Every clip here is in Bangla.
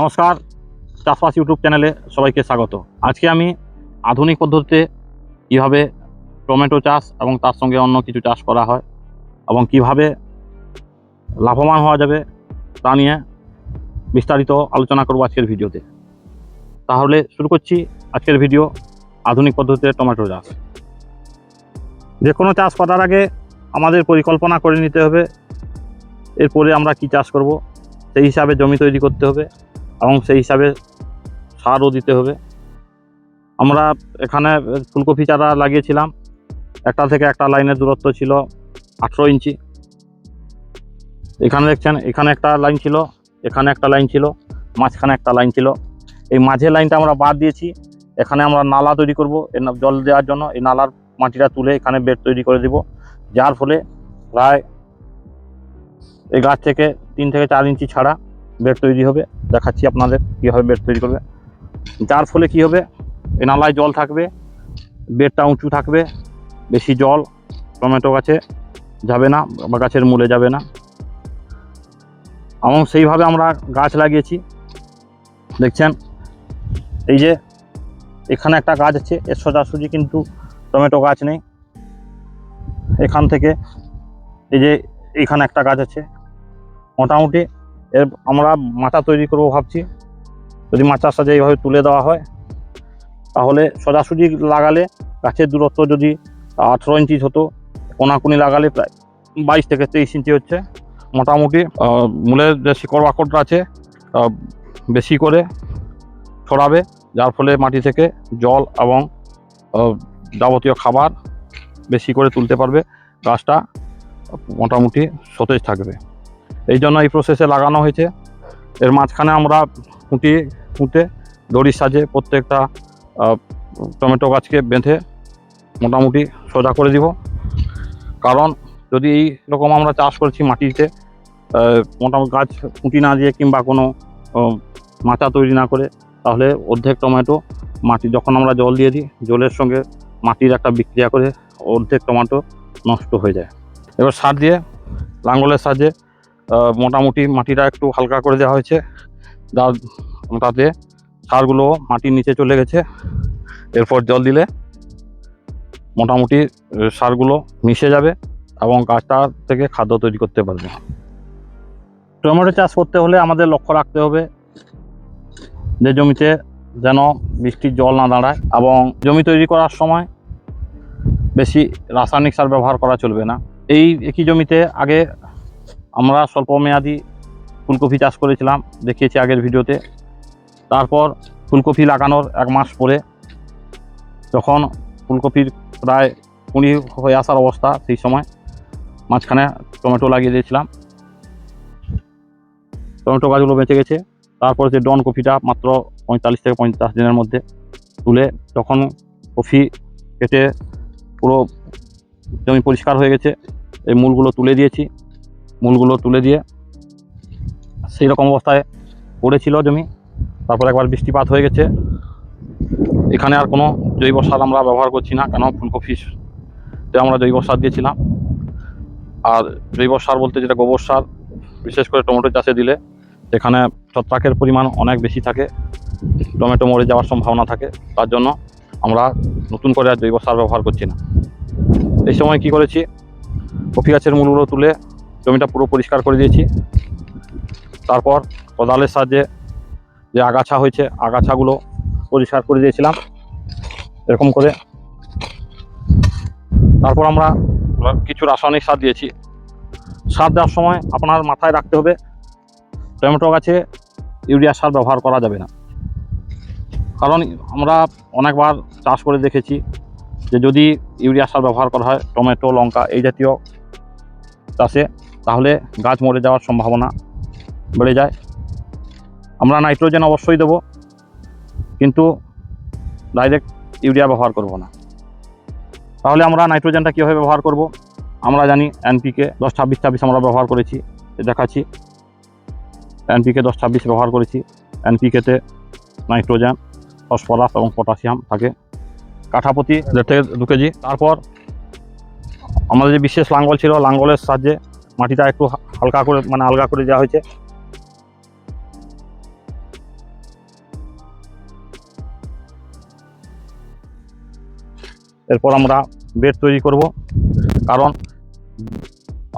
নমস্কার, চাষবাস ইউটিউব চ্যানেলে সবাইকে স্বাগত। আজকে আমি আধুনিক পদ্ধতিতে কীভাবে টমেটো চাষ এবং তার সঙ্গে অন্য কিছু চাষ করা হয় এবং কীভাবে লাভবান হওয়া যাবে তা নিয়ে বিস্তারিত আলোচনা করব আজকের ভিডিওতে। তাহলে শুরু করছি আজকের ভিডিও আধুনিক পদ্ধতিতে টমেটো চাষ। যে কোনো চাষ করার আগে আমাদের পরিকল্পনা করে নিতে হবে। এরপরে আমরা কি চাষ করব, সেই হিসাবে জমি তৈরি করতে হবে। এবং সেই হিসাবে সারও দিতে হবে। আমরা এখানে ফুলকপি চারা লাগিয়েছিলাম। একটা থেকে একটা লাইনের দূরত্ব ছিল আঠেরো ইঞ্চি। এখানে দেখছেন, এখানে একটা লাইন ছিল, এখানে একটা লাইন ছিল, মাঝখানে একটা লাইন ছিল। এই মাঝের লাইনটা আমরা বাদ দিয়েছি। এখানে আমরা নালা তৈরি করব জল দেওয়ার জন্য। এই নালার মাটিটা তুলে এখানে বেড তৈরি করে দিব। যার ফলে প্রায় এই গাছ থেকে তিন থেকে চার ইঞ্চি ছাড়া বেড তৈরি হবে, দেখাচ্ছি আপনাদের কীভাবে বেড তৈরি করবে। যার ফলে কি হবে নালায় জল থাকবে বেডটা উঁচু থাকবে, বেশি জল, টমেটো গাছে যাবে না বা গাছের মূলে যাবে না। এবং সেইভাবে আমরা গাছ লাগিয়েছি। দেখছেন, এই যে এখানে একটা গাছ আছে, এর সোজাসুজি কিন্তু টমেটো গাছ নেই। এখান থেকে এই যে এখানে একটা গাছ আছে, মোটামুটি এর আমরা মাচা তৈরি করব ভাবছি। যদি মাচার সাজে এইভাবে তুলে দেওয়া হয়, তাহলে সোজাসুজি লাগালে গাছের দূরত্ব যদি আঠেরো ইঞ্চি হতো, কোনাকুনি লাগালে প্রায় বাইশ থেকে তেইশ ইঞ্চি হচ্ছে। মোটামুটি মূলের যে শিকড় বাকড়টা আছে বেশি করে ছড়াবে, যার ফলে মাটি থেকে জল এবং যাবতীয় খাবার বেশি করে তুলতে পারবে। গাছটা মোটামুটি সতেজ থাকবে। এই জন্য এই প্রসেসে লাগানো হয়েছে। এর মাঝখানে আমরা খুঁটি, খুঁটে, দড়ির সাজে প্রত্যেকটা টমেটো গাছকে বেঁধে মোটামুটি সোজা করে দিব। কারণ যদি এই রকম আমরা চাষ করছি মাটিতে মোটামুটি গাছ খুঁটি না দিয়ে কিংবা কোনো মাচা তৈরি না করে, তাহলে অর্ধেক টমেটো মাটি, যখন আমরা জল দিয়ে দিই, জলের সঙ্গে মাটির একটা বিক্রিয়া করে অর্ধেক টমেটো নষ্ট হয়ে যায়। এবার সার দিয়ে, লাঙ্গলের সাহায্যে মোটামুটি মাটিটা একটু হালকা করে দেওয়া হয়েছে। যার তাতে সারগুলো মাটির নিচে চলে গেছে। এরপর জল দিলে মোটামুটি সারগুলো মিশে যাবে এবং গাছটা থেকে খাদ্য তৈরি করতে পারবে। টমেটো চাষ করতে হলে আমাদের লক্ষ্য রাখতে হবে যে জমিতে যেন বৃষ্টির জল না দাঁড়ায় এবং জমি তৈরি করার সময় বেশি রাসায়নিক সার ব্যবহার করা চলবে না। এই একই জমিতে আগে আমরা স্বল্প মেয়াদি ফুলকপি চাষ করেছিলাম, দেখিয়েছি আগের ভিডিওতে। তারপর ফুলকপি লাগানোর এক মাস পরে যখন ফুলকপির প্রায় কুড়ি হয়ে আসার অবস্থা সেই সময়, মাঝখানে টমেটো লাগিয়ে দিয়েছিলাম। টমেটো গাছগুলো বেঁচে গেছে। তারপর যে ডন কফিটা মাত্র পঁয়তাল্লিশ থেকে পঞ্চাশ দিনের মধ্যে তুলে যখন কফি কেটে পুরো জমি পরিষ্কার হয়ে গেছে। এই মূলগুলো তুলে দিয়েছি। মূলগুলো তুলে দিয়ে সেই রকম অবস্থায় পড়েছিল জমি। তারপর একবার বৃষ্টিপাত হয়ে গেছে। এখানে আর কোনো জৈব সার আমরা ব্যবহার করছি না, কেন ফুলকপিতে আমরা জৈব সার দিয়েছিলাম। আর জৈব সার বলতে যেটা গোবর সার, বিশেষ করে টমেটো চাষে দিলে সেখানে ছত্রাকের পরিমাণ অনেক বেশি থাকে, টমেটো মরে যাওয়ার সম্ভাবনা থাকে, তার জন্য আমরা নতুন করে আর জৈব সার ব্যবহার করছি না। এই সময় কি করেছি? কফি গাছের মূলগুলো তুলে জমিটা পুরো পরিষ্কার করে দিয়েছি। তারপর কোদালের সাহায্যে যে আগাছা হয়েছে, আগাছাগুলো পরিষ্কার করে দিয়েছিলাম, এরকম করে। তারপর আমরা কিছু রাসায়নিক সার দিয়েছি। সার দেওয়ার সময় আপনার মাথায় রাখতে হবে, টমেটো গাছে ইউরিয়া সার ব্যবহার করা যাবে না। কারণ আমরা অনেকবার চাষ করে দেখেছি যে যদি ইউরিয়া সার ব্যবহার করা হয়, টমেটো, লঙ্কা এই জাতীয় চাষে তাহলে গাছ মরে যাওয়ার সম্ভাবনা বেড়ে যায়। আমরা নাইট্রোজেন অবশ্যই দেবো, কিন্তু ডাইরেক্ট ইউরিয়া ব্যবহার করব না। তাহলে আমরা নাইট্রোজেনটা কীভাবে ব্যবহার করব? আমরা জানি এনপিকে দশ ছাব্বিশ ছাব্বিশ আমরা ব্যবহার করেছি দেখাচ্ছি। এনপিকে দশ ছাব্বিশ ব্যবহার করেছি, এনপিকেতে নাইট্রোজেন, ফসফরাস এবং পটাশিয়াম থাকে। কাঠাপতি দেড় থেকে দু কেজি। তারপর আমাদের যে বিশেষ লাঙ্গল ছিল, লাঙ্গলের সাহায্যে মাটিটা একটু হালকা করে মানে আলগা করে দেওয়া হয়েছে। এরপর আমরা বেড তৈরি করব, কারণ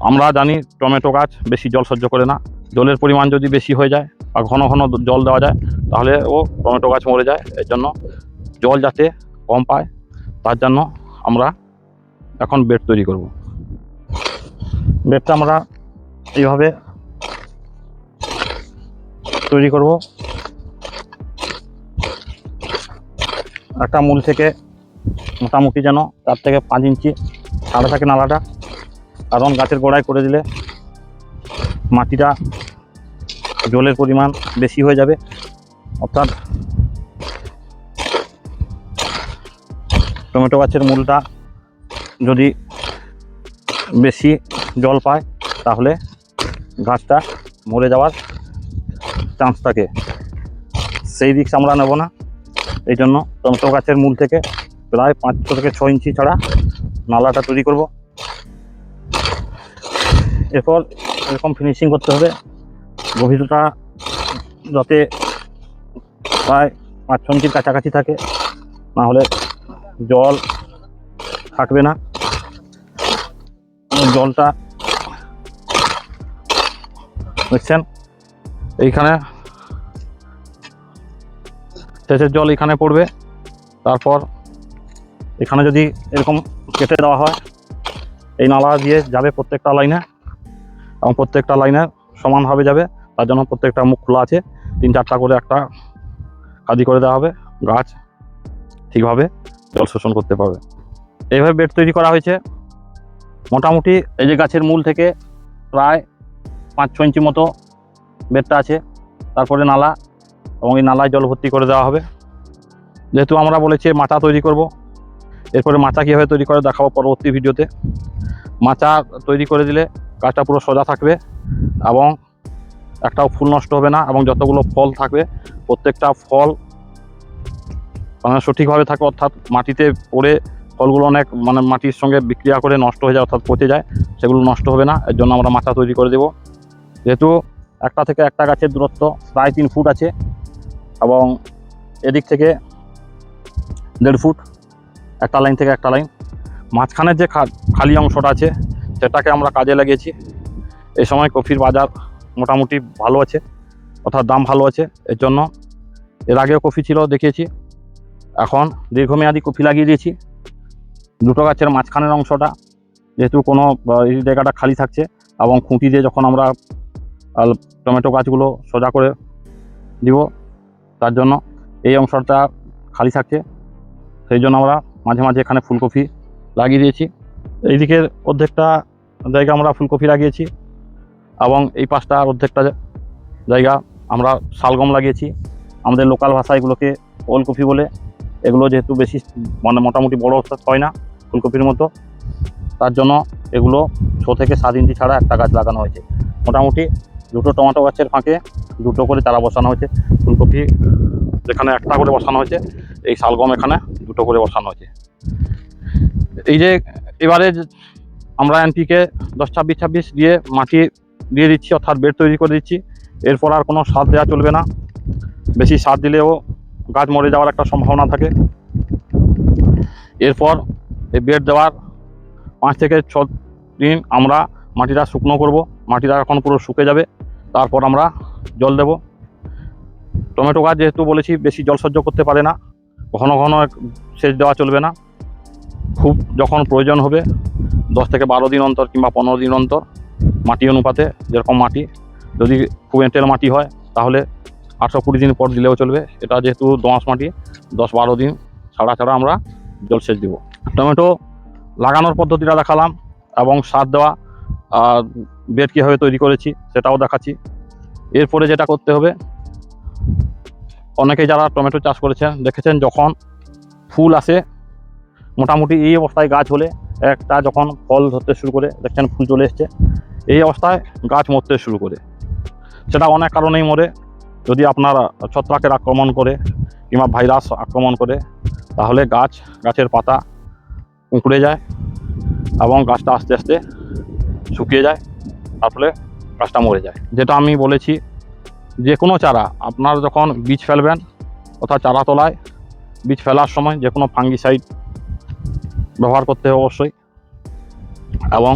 আমরা জানি টমেটো গাছ বেশি জল সহ্য করে না। জলের পরিমাণ যদি বেশি হয়ে যায় বা ঘন ঘন জল দেওয়া যায়, তাহলে ও টমেটো গাছ মরে যায়। এর জন্য জল যাতে কম পায়, তার জন্য আমরা এখন বেড তৈরি করব। বেডটা আমরা এইভাবে তৈরি করব। একটা মূল থেকে মোটামুটি যেন চার থেকে পাঁচ ইঞ্চি ছাড়া থাকে নালাটা। কারণ গাছের গোড়ায় করে দিলে মাটিটা জলের পরিমাণ বেশি হয়ে যাবে। অর্থাৎ টমেটো গাছের মূলটা যদি বেশি জল পায়, তাহলে গাছটা মরে যাওয়ার চান্স থাকে। সেই রিক্স আমরা নেব না। এই জন্য টমেটো গাছের মূল থেকে প্রায় পাঁচ থেকে ছ ইঞ্চি ছাড়া নালাটা তৈরি করব। এরপর এরকম ফিনিশিং করতে হবে। গভীরতা যাতে প্রায় পাঁচ ছ ইঞ্চির কাছাকাছি থাকে, না হলে জল থাকবে না। জলটা দেখছেন? এইখানে সেচের জল এখানে পড়বে। তারপর এখানে যদি এরকম কেটে দেওয়া হয়, এই নালা দিয়ে যাবে প্রত্যেকটা লাইনে এবং প্রত্যেকটা লাইনে সমানভাবে যাবে। তার জন্য প্রত্যেকটা মুখ খোলা আছে। তিন চারটা করে একটা খাদি করে দেওয়া হবে। গাছ ঠিকভাবে জল শোষণ করতে পারবে। এইভাবে বেড তৈরি করা হয়েছে। মোটামুটি এই যে গাছের মূল থেকে প্রায় পাঁচ ছ ইঞ্চি মতো বেডটা আছে। তারপরে নালা এবং এই নালায় জল ভর্তি করে দেওয়া হবে। যেহেতু আমরা বলেছি মাচা তৈরি করব, এরপরে মাচা কীভাবে তৈরি করে দেখাবো পরবর্তী ভিডিওতে। মাচা তৈরি করে দিলে গাছটা পুরো সোজা থাকবে এবং একটাও ফুল নষ্ট হবে না এবং যতগুলো ফল থাকবে, প্রত্যেকটা ফল মানে সঠিকভাবে থাকে অর্থাৎ মাটিতে পড়ে ফলগুলো অনেক মানে মাটির সঙ্গে বিক্রিয়া করে নষ্ট হয়ে যায়, অর্থাৎ পচে যায়, সেগুলো নষ্ট হবে না, এর জন্য আমরা মাচা তৈরি করে দেব। যেহেতু একটা থেকে একটা গাছের দূরত্ব প্রায় তিন ফুট আছে, এবং এদিক থেকে দেড় ফুট, একটা লাইন থেকে একটা লাইন। মাঝখানের যে খালি অংশটা আছে, সেটাকে আমরা কাজে লাগিয়েছি। এই সময় কফির বাজার মোটামুটি ভালো আছে, অর্থাৎ দাম ভালো আছে, এর জন্য এর আগেও কফি ছিল, দেখিয়েছি। এখন দীর্ঘমেয়াদী কফি লাগিয়ে দিয়েছি। দুটো গাছের মাঝখানের অংশটা, যেহেতু কোনো এই জায়গাটা খালি থাকছে, এবং খুঁটি দিয়ে যখন আমরা টমেটো গাছগুলো সোজা করে দিব, তার জন্য এই অংশটা খালি থাকছে। সেই জন্য আমরা মাঝে মাঝে এখানে ফুলকপি লাগিয়ে দিয়েছি। এইদিকের অর্ধেকটা জায়গা আমরা ফুলকপি লাগিয়েছি, এবং এই পাশটা অর্ধেকটা জায়গা আমরা শালগম লাগিয়েছি। আমাদের লোকাল ভাষা এগুলোকে ওলকপি বলে, এগুলো যেহেতু বেশি মানে মোটামুটি বড় হয় না ফুলকপির মতো। তার জন্য এগুলো ছ থেকে সাত ইঞ্চি ছাড়া একটা গাছ লাগানো হয়েছে। মোটামুটি দুটো টমেটো গাছের ফাঁকে দুটো করে চারা বসানো হয়েছে। ফুলকপি যেখানে একটা করে বসানো হয়েছে। এই শালগম এখানে দুটো করে বসানো হয়েছে। এই যে এবারে আমরা এনপিকে দশ ছাব্বিশ ছাব্বিশ দিয়ে মাটি দিয়ে দিচ্ছি, অর্থাৎ বেড তৈরি করে দিচ্ছি। এরপর আর কোনো সার দেওয়া চলবে না। বেশি সার দিলেও গাছ মরে যাওয়ার একটা সম্ভাবনা থাকে। এরপর এই বেড দেওয়ার পাঁচ থেকে ছ দিন আমরা মাটিটা শুকনো করব। মাটিটা এখন পুরো শুকে যাবে। তারপর আমরা জল দেব। টমেটো গাছ যেহেতু বলেছি, বেশি জল সহ্য করতে পারে না। ঘন ঘন সেচ দেওয়া চলবে না। খুব যখন প্রয়োজন হবে, দশ থেকে বারো দিন অন্তর কিংবা পনেরো দিন অন্তর মাটি অনুপাতে, যেরকম মাটি, যদি খুব এঁটেল মাটি হয়, তাহলে আটশো কুড়ি দিন পর দিলেও চলবে। এটা যেহেতু দোঁয়াশ মাটি, দশ বারো দিন ছাড়া ছাড়া আমরা জলসেচ দিব। টমেটো লাগানোর পদ্ধতিটা দেখালাম এবং সার দেওয়া বেড কীভাবে তৈরি করেছি সেটাও দেখাচ্ছি। এরপরে যেটা করতে হবে, অনেকে যারা টমেটো চাষ করেছেন দেখেছেন যখন ফুল আসে, মোটামুটি এই অবস্থায় গাছ হলে একটা যখন ফল ধরতে শুরু করে, দেখছেন ফুল চলে এসছে, এই অবস্থায় গাছ মরতে শুরু করে। সেটা অনেক কারণেই মরে। যদি আপনার ছত্রাকের আক্রমণ করে কিংবা ভাইরাস আক্রমণ করে, তাহলে গাছ, গাছের পাতা উঁকড়ে যায় এবং গাছটা আস্তে আস্তে শুকিয়ে যায়, তার ফলে গাছটা মরে যায়। যেটা আমি বলেছি, যে কোনো চারা, আপনার যখন বীজ ফেলবেন, অর্থাৎ চারা তোলায় বীজ ফেলার সময় যে কোনো ফাঙ্গিসাইড ব্যবহার করতে হবে অবশ্যই। এবং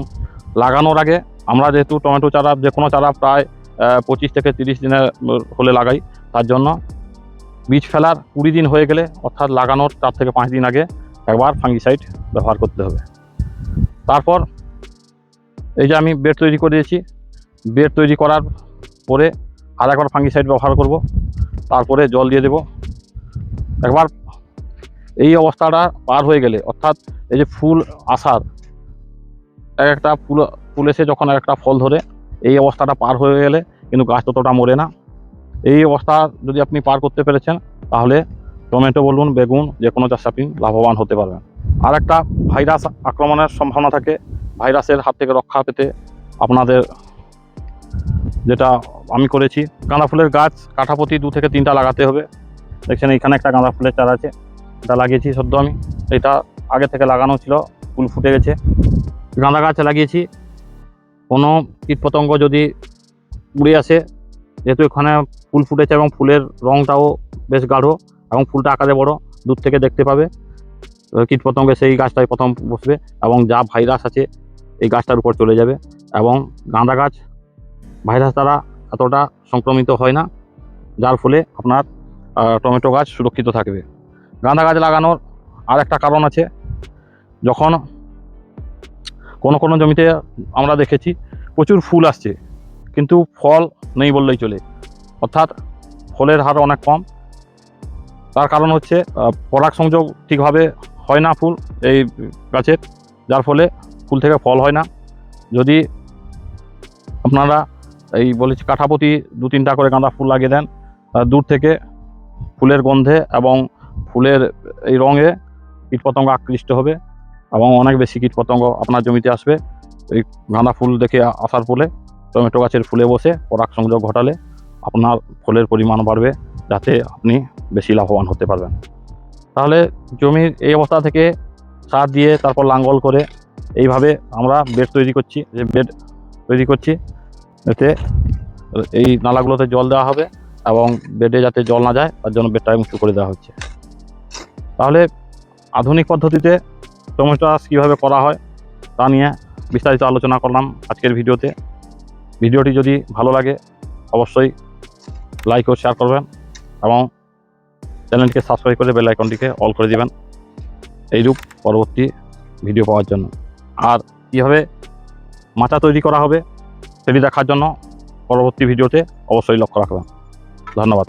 লাগানোর আগে আমরা যেহেতু টমেটো চারা, যে কোনো চারা প্রায় পঁচিশ থেকে তিরিশ দিনের হলে লাগাই। তার জন্য বীজ ফেলার কুড়ি দিন হয়ে গেলে, অর্থাৎ লাগানোর চার থেকে পাঁচ দিন আগে একবার ফাঙ্গিসাইড ব্যবহার করতে হবে। তারপর এই যে আমি বেড তৈরি করে দিয়েছি। বেড তৈরি করার পরে আর একবার ফাঙ্গিসাইড ব্যবহার করব। তারপরে জল দিয়ে দেব। একবার এই অবস্থাটা পার হয়ে গেলে, অর্থাৎ এই যে ফুল আসার, এক একটা ফুল ফুল এসে যখন এক একটা ফল ধরে, এই অবস্থাটা পার হয়ে গেলে কিন্তু গাছ ততটা মরে না। এই অবস্থা যদি আপনি পার করতে পেরেছেন, তাহলে টমেটো বলুন, বেগুন, যে কোনো চাষ আপনি লাভবান হতে পারবেন। আর একটা ভাইরাস আক্রমণের সম্ভাবনা থাকে। ভাইরাসের হাত থেকে রক্ষা পেতে আপনাদের যেটা আমি করেছি, গাঁদা ফুলের গাছ কাঠাপতি দু থেকে তিনটা লাগাতে হবে। দেখছেন এইখানে একটা গাঁদা ফুলের চারা আছে, এটা লাগিয়েছি সদ্য আমি। এটা আগে থেকে লাগানো ছিল, ফুল ফুটে গেছে। গাঁদা গাছ লাগিয়েছি। কোনো কীটপতঙ্গ যদি উড়ে আসে, যেহেতু এখানে ফুল ফুটেছে এবং ফুলের রঙটাও বেশ গাঢ় এবং ফুলটা আকারে বড়, দূর থেকে দেখতে পাবে। কীটপতঙ্গে সেই গাছটায় প্রথম বসবে এবং যা ভাইরাস আছে এই গাছটার উপর চলে যাবে এবং গাঁদা গাছ, ভাইরাস দ্বারা এতটা সংক্রমিত হয় না, যার ফলে আপনার টমেটো গাছ সুরক্ষিত থাকবে। গাঁদা গাছ লাগানোর আর একটা কারণ আছে, যখন কোনো কোনো জমিতে আমরা দেখেছি প্রচুর ফুল আসছে, কিন্তু ফল নেই বললেই চলে। অর্থাৎ ফলের হার অনেক কম তার কারণ হচ্ছে পরাগ সংযোগ ঠিকভাবে হয় না ফুল এই গাছের, যার ফলে ফুল থেকে ফল হয় না। যদি আপনারা এই বলেছি কাঠাপতি দু তিনটা করে গাঁদা ফুল লাগিয়ে দেন দূর থেকে ফুলের গন্ধে এবং ফুলের এই রঙে কীটপতঙ্গ আকৃষ্ট হবে এবং অনেক বেশি কীটপতঙ্গ আপনার জমিতে আসবে। এই গাঁদা ফুল দেখে আসার ফলে টমেটো গাছের ফুলে বসে পরাগ সংযোগ ঘটালে আপনার ফলের পরিমাণ বাড়বে। যাতে আপনি বেশি লাভবান হতে পারবেন। তাহলে জমির এই অবস্থা থেকে সার দিয়ে তারপর লাঙ্গল করে এইভাবে আমরা বেড তৈরি করছি, যে বেড তৈরি করছি। এতে এই নালাগুলোতে জল দেওয়া হবে এবং বেডে যাতে জল না যায়, তার জন্য বেডটা উঁচু করে দেওয়া হচ্ছে। তাহলে আধুনিক পদ্ধতিতে টমেটো চাষ কীভাবে করা হয়, তা নিয়ে বিস্তারিত আলোচনা করলাম আজকের ভিডিওতে। ভিডিওটি যদি ভালো লাগে, অবশ্যই লাইক ও শেয়ার করবেন। এবং চ্যানেলটিকে সাবস্ক্রাইব করে বেল আইকনটিকে অল করে দিবেন। এইরূপ পরবর্তী ভিডিও পাওয়ার জন্য। আর কীভাবে মাচা তৈরি করা হবে, সেটি দেখার জন্য পরবর্তী ভিডিওতে অবশ্যই লক্ষ্য রাখবেন। ধন্যবাদ।